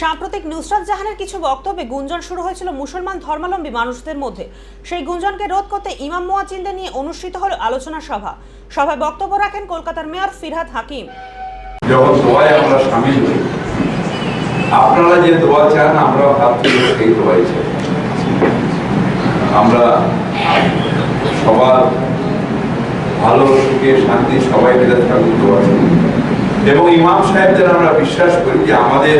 সাম্প্রতিক নুসরাত জাহানের কিছু বক্তব্যে গুঞ্জন শুরু হয়েছিল মুসলমান ধর্মাবলম্বী মানুষদের মধ্যে। সেই গুঞ্জনকে রোধ করতে ইমাম মোয়াজিনদের নিয়ে অনুষ্ঠিত হল আলোচনা সভা। সভায় বক্তব্য রাখেন কলকাতার মেয়র ফিরহাদ হাকিম। যখন দোয়ায় আমরা সামিল আপনারা যে দোয়া চান, আমরা ভাবছি সেই দোয়াই চাই। আমরা সবার ভালো সুখে, শান্তি, সবাই মিলে থাকুক দোয়া এবং ইমাম সাহেবদের আমরা বিশ্বাস করি যে আমাদের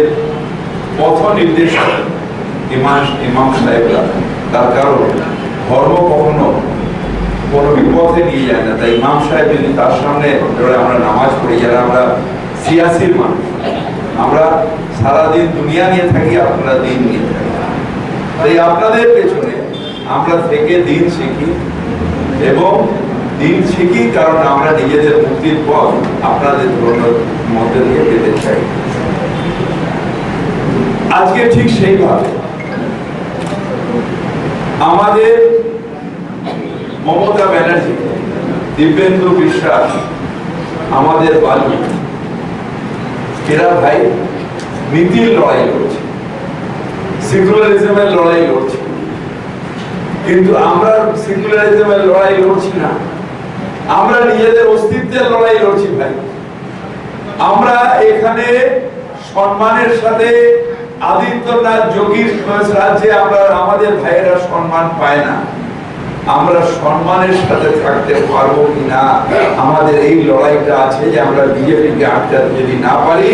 পথ নির্দেশক ইমাম ইমাম সাহেবরা। তার কারণ, ধর্ম কখনো কোনো বিপদে নিয়ে যায় না। তাই ইমাম সাহেব যদি তার সামনে আমরা নামাজ পড়ি, যারা আমরা সিয়াসির মানুষ, আমরা সারাদিন দুনিয়া নিয়ে থাকি, আপনারা দিন নিয়ে থাকি তাই আপনাদের পেছনে আমরা থেকে দিন শিখি এবং দিন শিখি কারণ আমরা নিজেদের মুক্তির পথ আপনাদের ধর্মের মধ্যে দিয়ে পেতে চাই। আজকে ঠিক সেইভাবে। আমাদের মমতা ব্যানার্জি, দিব্যেন্দু বিশ্বাস, আমাদের বালু, এরা ভাই নীতির লড়াই লড়ছে, সেকুলারিজমের লড়াই লড়ছে। কিন্তু আমরা সেকুলারিজমের লড়াই লড়ছি না। আমরা নিজেদের অস্তিত্বের লড়াই লড়ছি ভাই। আমরা এখানে সম্মানের সাথে আদিত্যনাথ যোগীর রাজ্যে আমরা আমাদের ভাইয়েরা সম্মান পায় না। আমরা সম্মানের সাথে থাকতে পারব কিনা আমাদের এই লড়াইটা আছে যে আমরা বিজেপিকে আটকাতে যদি না পারি,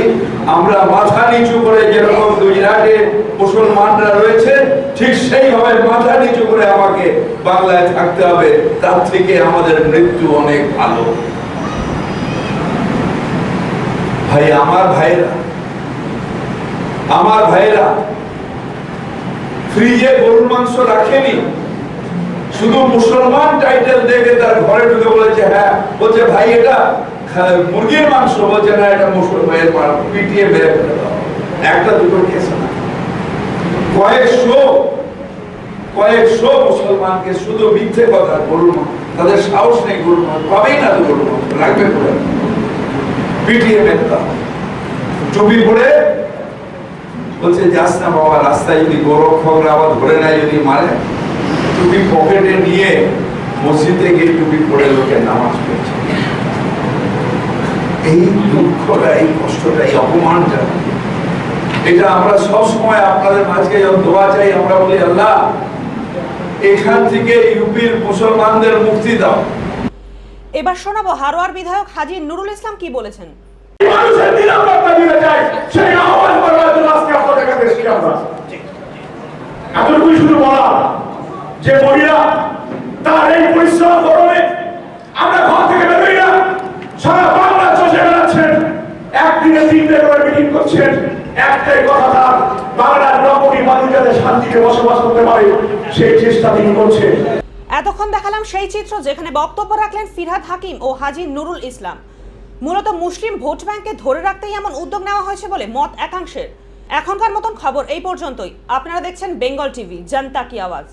আমরা মাথা নিচু করে যেরকম গুজরাটে মুসলমানরা রয়েছে, ঠিক সেইভাবে মাথা নিচু করে আমাকে বাংলায় থাকতে হবে। তার থেকে আমাদের মৃত্যু অনেক ভালো। ভাই, আমার ভাইরা আমার ভাইরা ফ্রিজে গরুর মাংস রাখেনি, শুধু মুসলমান টাইটেল দেখে তার ঘরে ঢুকে বলেছে হ্যাঁ বলছে, ভাই, এটা মুরগির মাংস। বলছে, না, এটা মুসলমানের মাংস পিটিয়ে মেরে ফেলে একটা দুটো কেস না। কয়েকশো কয়েকশো মুসলমানকে শুধু মিথ্যে কথা, গরুর মাংস, তাদের সাহস নেই গরুর মাংস, পাবেই না গরুর মাংস, রাখবে পিটিয়ে মেরে দাও। টুপি পরে বলছে যাস না বাবা রাস্তায় যদি গোরক্ষকরা আবার ধরে নেয় যদি মারে টুপি পকেটে নিয়ে মসজিদে গিয়ে টুপি পরে লোকে নামাজ পড়ছে। এই দুঃখটা এই কষ্টটা এই অপমানটা এটা আমরা সব সময় আপনাদের মাঝে যখন দোয়া চাই আমরা বলি আল্লাহ এখান থেকে ইউপির মুসলমানদের মুক্তি দাও। এবার শোনাবো হারোয়ার বিধায়ক হাজি নুরুল ইসলাম কি বলেছেন। মানুষের নিরাপত্তা দিতে চাই সেই আহ্বান শুধু বলা, যে মহিলা তার এই পরিশ্রম গরমে আমরা ঘর থেকে বেরোই না, সারা বাংলা চষে বেড়াচ্ছেন। একদিনে তিনটে করে মিটিং করছেন, একটাই কথা তার, বাংলার নকরি মানুষ যাতে শান্তিতে বসবাস করতে পারে, সেই চেষ্টা তিনি করছেন। এতক্ষণ দেখালাম সেই চিত্র যেখানে বক্তব্য রাখলেন ফিরহাদ হাকিম ও হাজি নুরুল ইসলাম। মূলত মুসলিম ভোট ব্যাংকে ধরে রাখতেই এমন উদ্যোগ নেওয়া হয়েছে বলে মত একাংশের। এখনকার মতন খবর এই পর্যন্তই। আপনারা দেখছেন বেঙ্গল টিভি জনতা কি আওয়াজ?